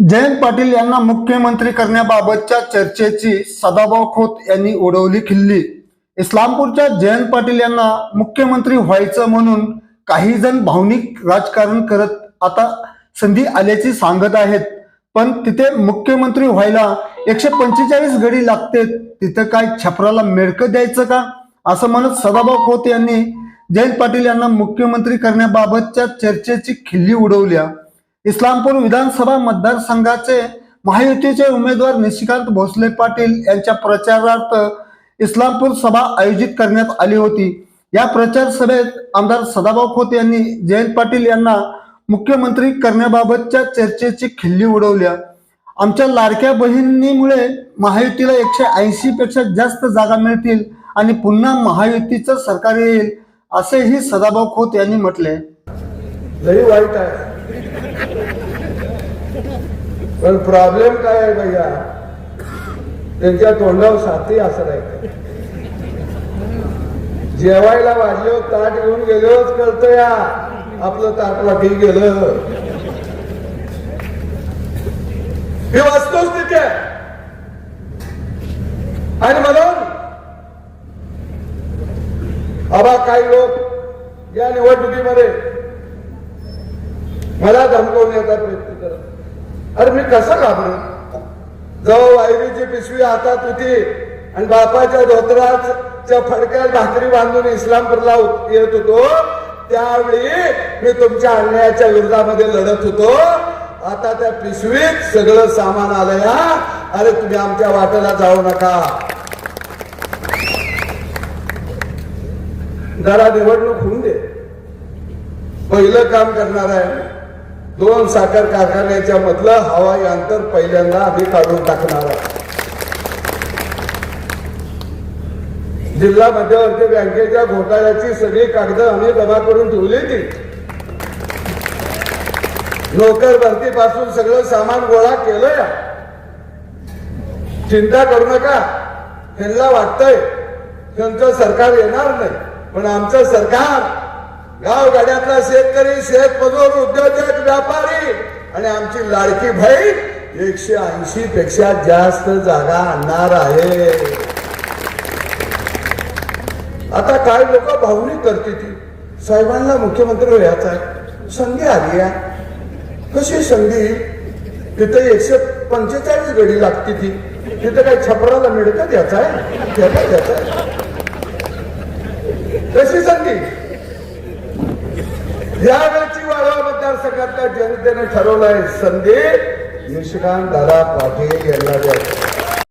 जयंत पाटील यांना मुख्यमंत्री करण्याबाबतच्या चर्चेची सदाभाऊ खोत यांनी उडवली खिल्ली. इस्लामपूरच्या जयंत पाटील यांना मुख्यमंत्री व्हायचं म्हणून काही जण भावनिक राजकारण करत आता संधी आल्याची सांगत आहेत. पण तिथे मुख्यमंत्री व्हायला एकशे पंचेचाळीस गडी लागते तिथं काय छपराला मेळकं द्यायचं का? असं म्हणत सदाभाऊ खोत यांनी जयंत पाटील यांना मुख्यमंत्री करण्याबाबतच्या चर्चेची खिल्ली उडवल्या. इस्लामपूर विधानसभा मतदारसंघाचे महायुतीचे उमेदवार निशिकांत भोसले पाटील यांच्या प्रचारार्थ इस्लामपूर सभा आयोजित करण्यात आली होती. या प्रचार सभेत आमदार सदाभाऊ खोत यांनी जयंत पाटील यांना मुख्यमंत्री करण्याबाबतच्या चर्चेची खिल्ली उडवल्या. आमच्या लाडक्या बहिणीमुळे महायुतीला एकशे ऐंशी पेक्षा जास्त जागा मिळतील आणि पुन्हा महायुतीचं सरकार येईल असेही सदाभाऊ खोत यांनी म्हटले. लई वाईट आहे. पण प्रॉब्लेम काय आहे भैया? त्यांच्या तोंडावर साथी असं नाही. जेवायला वाजलो ताट घेऊन गेलोच कळत या. आपलं ताट वाटी गेलं. मी वाचतोच तिथे आणि म्हणून आबा काही लोक या निवडणुकीमध्ये मला धमकवण्याचा प्रयत्न करत अरे मी कसं घाबरू? जवळ वायरीची पिशवी हातात होती आणि बापाच्या धोत्राच्या फडक्यात भाकरी बांधून इस्लामपूरला येत होतो. त्यावेळी मी तुमच्या अन्यायाच्या विरोधामध्ये लढत होतो. आता त्या पिशवीत सगळं सामान आलं या अरे तुम्ही आमच्या वाटेला जाऊ नका. जरा निवडणूक होऊन दे. पहिलं काम करणार आहे दोन साखर कारखान्याच्या मधलं हवाई अंतर पहिल्यांदा आम्ही काढून टाकणार आहोत. जिल्हा मध्यवर्ती बँकेच्या घोटाळ्याची सगळी कागद आम्ही जमा करून ठेवली ती नोकर भरतीपासून सगळं सामान गोळा केलंय. चिंता करू नका. त्यांना वाटतंय त्यांचं सरकार येणार नाही. पण आमचं सरकार गावगाड्यातला शेतकरी शेतमजूर उद्योजक व्यापारी आणि आमची लाडकी बहीण एकशे ऐंशी पेक्षा जास्त जागा आणणार आहे. आता काय लोक भावनिक करते ती साहेबांना मुख्यमंत्री व्हायचा आहे. संधी आली आहे. कशी संधी? तिथे एकशे पंचेचाळीस गडी लागते ती. तिथे काही छपराला मिळतं द्यायचा आहे. त्याला द्यायचा आहे. कशी संधी? यावेळची वाळवा मतदारसंघातल्या जनतेने ठरवलंय संधी निशिकांत दादा पाटील यांना द्यायचं